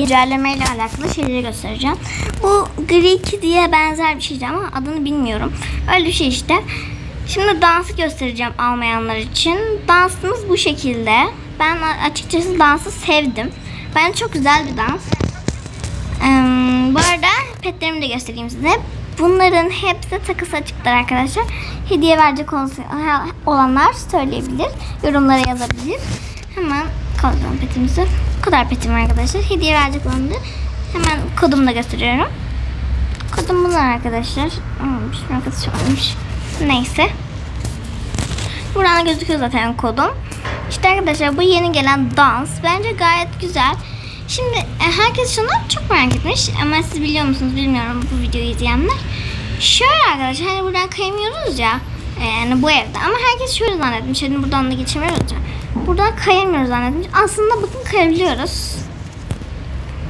güncelleme ile alakalı şeyleri göstereceğim. Bu Greek diye benzer bir şeydi ama adını bilmiyorum. Öyle bir şey işte. Şimdi dansı göstereceğim almayanlar için. Dansımız bu şekilde. Ben açıkçası dansı sevdim. Ben çok güzel bir dans. Ee, bu arada petlerimi de göstereyim size. Bunların hepsi takısı açıktır arkadaşlar. Hediye verecek olanlar söyleyebilir. Yorumlara yazabilir. Hemen koydum petimizi. Kadar petim arkadaşlar. Hediye verecek olanları hemen kodumu da gösteriyorum. Kodum bunlar arkadaşlar. Olmuş, arkadaşım olmuş. Neyse. Buradan gözüküyor zaten kodum. İşte arkadaşlar bu yeni gelen dans. Bence gayet güzel. Şimdi e, herkes şunu çok merak etmiş ama siz biliyor musunuz bilmiyorum bu videoyu izleyenler. Şöyle arkadaşlar hani buradan kayamıyoruz ya e, yani bu evde ama herkes şöyle zannetmiş hani buradan da geçemiyoruz ya. Buradan kayamıyoruz zannetmiş. Aslında bakın kayabiliyoruz.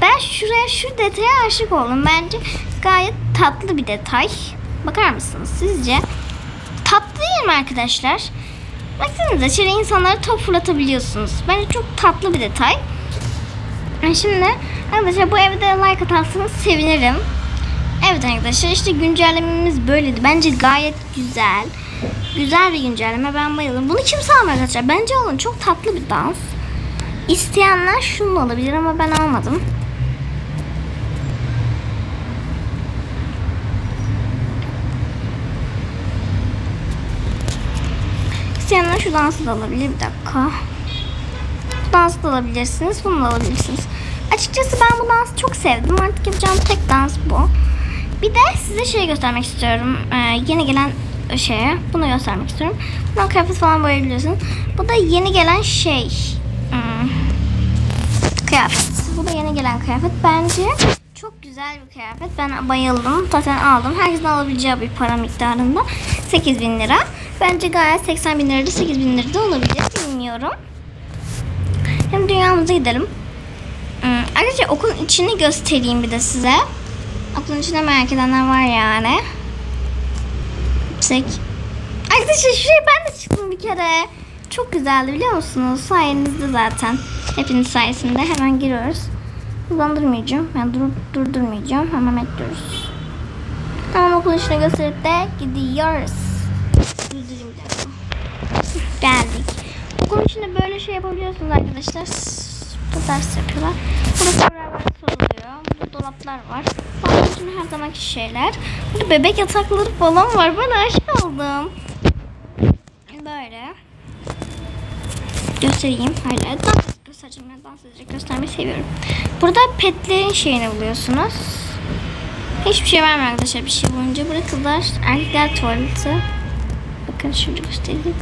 Ben şuraya şu detaya aşık oldum. Bence gayet tatlı bir detay. Bakar mısınız sizce? Tatlı değil mi arkadaşlar? Baksanıza şöyle insanlara top fırlatabiliyorsunuz. Bence çok tatlı bir detay. Şimdi arkadaşlar bu evde like atarsanız sevinirim. Evet arkadaşlar işte güncellememiz böyleydi. Bence gayet güzel. Güzel bir güncelleme. Ben bayıldım. Bunu kimse almıyor arkadaşlar. Bence alın. Çok tatlı bir dans. İsteyenler şunu alabilir ama ben almadım. İsteyenler şu dansı da alabilir. Bir dakika. Bu dansı da alabilirsiniz. Bunu da alabilirsiniz. Açıkçası ben bu dansı çok sevdim. Artık yapacağım tek dans bu. Bir de size şey göstermek istiyorum. Ee, yeni gelen şeye. Bunu göstermek istiyorum. Bundan kıyafet falan boyayabiliyorsun. Bu da yeni gelen şey. Hmm, kıyafet. Bu da yeni gelen kıyafet. Bence çok güzel bir kıyafet. Ben bayıldım. Zaten aldım. Herkesin alabileceği bir para miktarında. 8 bin lira. Bence gayet 80 bin lirada 8 bin lirada olabilir. Bilmiyorum. Hem dünyamıza gidelim. Hmm, Ayrıca okulun içini göstereyim bir de size. Okulun içinde merak edenler var yani. Çek. Arkadaşlar şuraya ben de çıktım bir kere. Çok güzeldi biliyor musunuz? Sayenizde zaten. Hepiniz sayesinde hemen giriyoruz. Hızlandırmayacağım. Ben dur durdurmayacağım. Hemen bekliyoruz. Tamam okulun içine gösterip de gidiyoruz. Geldik. Okulun içinde böyle şey yapabiliyorsunuz arkadaşlar. Burada ders yapıyorlar. Burada beraber soruluyor. Burada dolaplar var. Okulun içinde her zamanki şeyler. Burada bebek yatakları falan var. Ben aşık oldum. Böyle. Göstereyim. Hayır. Dans göstereceğim. Ben dans edecek göstermeyi seviyorum. Burada petlerin şeyini buluyorsunuz. Hiçbir şey vermiyor arkadaşlar bir şey boyunca. Burada erkekler tuvaleti. Bakın şurada göstereyim.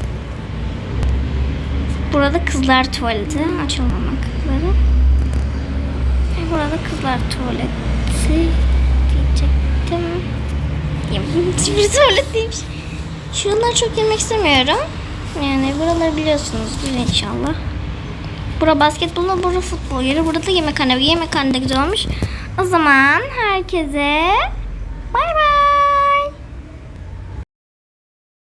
Burada kızlar tuvaleti. Açılmamakları. E, Burada kızlar tuvaleti diyecektim. Bir tuvalet değilmiş. Şuralara çok girmek istemiyorum. Yani buraları biliyorsunuzdur inşallah. Bura basketbol, bura futbol yeri. Burada da yemekhane. Yemekhane de güzel olmuş. O zaman herkese